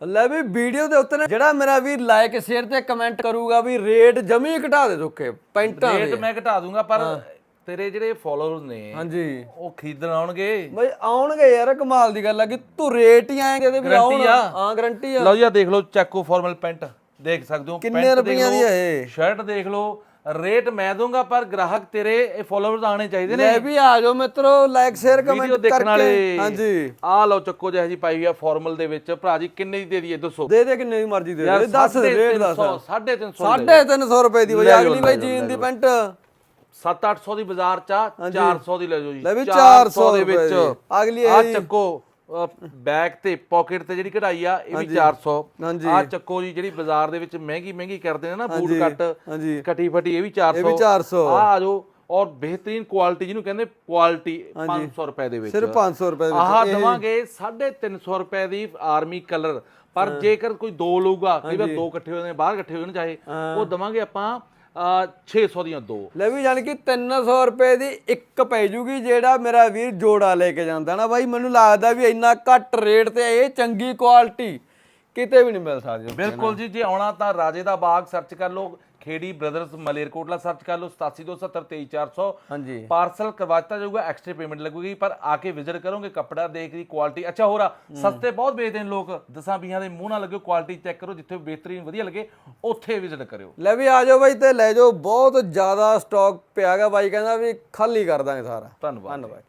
ਲੈ ਵੀ ਵੀਡੀਓ ਦੇ ਉੱਤੇ ਨਾ ਜਿਹੜਾ ਮੇਰਾ ਵੀ ਲਾਈਕ ਸ਼ੇਅਰ ਤੇ ਕਮੈਂਟ ਕਰੂਗਾ ਵੀ ਰੇਟ ਜਮੀ ਘਟਾ ਦੇ ਦੁੱਕੇ ਪੈਂਟਾਂ ਰੇਟ ਮੈਂ ਘਟਾ ਦੂੰਗਾ ਪਰ ਤੇਰੇ ਜਿਹੜੇ ਫਾਲੋਅਰਸ ਨੇ ਹਾਂਜੀ। ਉਹ ਖਰੀਦਣ ਆਉਣਗੇ। ਬਈ ਆਉਣਗੇ ਯਾਰ ਕਮਾਲ ਦੀ ਗੱਲ ਆ ਕਿ ਤੂੰ ਰੇਟ ਹੀ ਆਏਗੇ ਤੇ ਵੀ ਆਉਣ। ਹਾਂ ਗਰੰਟੀ ਆ। ਲਓ ਜੀ ਆ ਦੇਖ ਲਓ ਚੈਕੋ ਫਾਰਮਲ ਪੈਂਟ ਦੇਖ ਸਕਦੇ ਹੋ ਕਿੰਨੇ ਰੁਪਈਆਂ ਦੀ ਇਹ? ਸ਼ਰਟ ਦੇਖ ਲਓ ਰੇਟ ਮੈਂ ਦੂੰਗਾ ਪਰ ਗ੍ਰਾਹਕ ਤੇਰੇ ਫਾਲੋਅਰਸ ਆਣੇ ਚਾਹੀਦੇ ਨੇ। ਲੈ ਵੀ ਆ ਜਾਓ ਮਿੱਤਰੋ ਲਾਈਕ ਸ਼ੇਅਰ ਕਮੈਂਟ ਕਰਕੇ। ਹਾਂਜੀ। ਆ ਲਓ ਚੱਕੋ ਜਿਹੋ ਜੀ ਪਾਈ ਹੋਈ ਆ ਫਾਰਮਲ ਦੇ ਵਿੱਚ। ਭਰਾ ਜੀ ਕਿੰਨੇ ਦੀ ਦੇ ਦਈਏ ਦੱਸੋ। ਦੇ ਦੇ ਕਿੰਨੇ ਦੀ ਮਰਜ਼ੀ ਦੇ ਦੇ। ਦੱਸ ਰੇਟ ਦੱਸ। 350 350 ਰੁਪਏ ਦੀ ਬਈ ਅਗਲੀ ਬਈ ਜੀਨ ਦੀ ਪੈਂਟ। 7-800 ਦੀ ਬਾਜ਼ਾਰ ਚ ਆ, 400 ਦੀ ਲੈ ਜਾਓ ਜੀ। ਲੈ ਵੀ 400 ਦੇ ਵਿੱਚ। ਅਗਲੀ ਆ। ਚੱਕੋ। ਬੈਕ ਤੇ ਪਾਕਟ ਤੇ ਜਿਹੜੀ ਕਢਾਈ ਆ ਇਹ ਵੀ 400 ਹਾਂਜੀ। ਆ ਚੱਕੋ ਜੀ ਜਿਹੜੀ ਬਾਜ਼ਾਰ ਦੇ ਵਿੱਚ ਮਹਿੰਗੀ ਮਹਿੰਗੀ ਕਰਦੇ ਨੇ ਨਾ ਬੂਟ ਕੱਟ ਕਟੀ ਫਟੀ ਇਹ ਵੀ 400 ਇਹ ਵੀ 400 ਆ ਆ ਜਾਓ ਔਰ ਬਿਹਤਰੀਨ ਕੁਆਲਿਟੀ ਜਿਹਨੂੰ ਕਹਿੰਦੇ ਕੁਆਲਿਟੀ 500 ਰੁਪਏ ਦੇ ਵਿੱਚ। ਸਿਰਫ 500 ਰੁਪਏ ਦੇ ਆਹ ਦਵਾਂਗੇ 350 ਰੁਪਏ ਦੀ ਆਰਮੀ ਕਲਰ ਪਰ ਜੇਕਰ ਕੋਈ ਦੋ ਲਊਗਾ ਕਈ ਵਾਰ ਦੋ ਇਕੱਠੇ ਹੋ ਜਾਂਦੇ ਨੇ ਬਾਹਰ ਇਕੱਠੇ ਹੋ ਜਾਣ ਚਾਹੇ ਉਹ ਦਵਾਂਗੇ ਆਪਾਂ 600 ਦੀਆਂ ਦੋ। ਲੈ ਵੀ ਜਾਣੀ ਕਿ 300 ਰੁਪਏ ਦੀ ਇੱਕ ਪੈ ਜੂਗੀ ਜਿਹੜਾ ਮੇਰਾ ਵੀਰ ਜੋੜਾ ਲੈ ਕੇ ਜਾਂਦਾ ਨਾ ਬਾਈ। ਮੈਨੂੰ ਲੱਗਦਾ ਵੀ ਇੰਨਾ ਘੱਟ ਰੇਟ ਤੇ ਇਹ ਚੰਗੀ ਕੁਆਲਿਟੀ ਕਿਤੇ ਵੀ ਨਹੀਂ ਮਿਲ ਸਕਦੀ ਬਿਲਕੁਲ ਜੀ ਜੇ ਆਉਣਾ ਤਾਂ ਰਾਜੇ ਦਾ ਬਾਗ ਸਰਚ ਕਰ ਲਓ ਖੇੜੀ ਬ੍ਰਦਰਸ ਮਲੇਰਕੋਟਲਾ ਸਰਚ ਕਰ ਲਓ 8727723400 ਹਾਂਜੀ। ਪਾਰਸਲ ਕਰਵਾ ਦਿੱਤਾ ਜਾਊਗਾ ਐਕਸਟਰਾ ਪੇਮੈਂਟ ਲੱਗੂਗੀ ਪਰ ਆ ਕੇ ਵਿਜ਼ਿਟ ਕਰੋਗੇ ਕੱਪੜਾ ਦੇਖ ਦੀ ਕੁਆਲਿਟੀ ਅੱਛਾ ਹੋਰ ਆ ਸਸਤੇ ਬਹੁਤ ਵੇਚਦੇ ਨੇ ਲੋਕ ਦਸਾਂ ਵੀਹਾਂ ਦੇ ਮੂੰਹ ਨਾਲ ਲੱਗਿਓ ਕੁਆਲਿਟੀ ਚੈੱਕ ਕਰੋ ਜਿੱਥੇ ਬਿਹਤਰੀਨ ਵਧੀਆ ਲੱਗੇ ਉੱਥੇ ਵਿਜ਼ਿਟ ਕਰਿਓ। ਲੈ ਵੀ ਆ ਜਾਓ ਬਾਈ ਤੇ ਲੈ ਜਾਓ ਬਹੁਤ ਜ਼ਿਆਦਾ ਸਟਾਕ ਪਿਆਗਾ ਬਾਈ ਕਹਿੰਦਾ ਵੀ ਖਾਲੀ ਕਰ ਦਾਂਗੇ ਸਾਰਾ। ਧੰਨਵਾਦ ਧੰਨਵਾਦ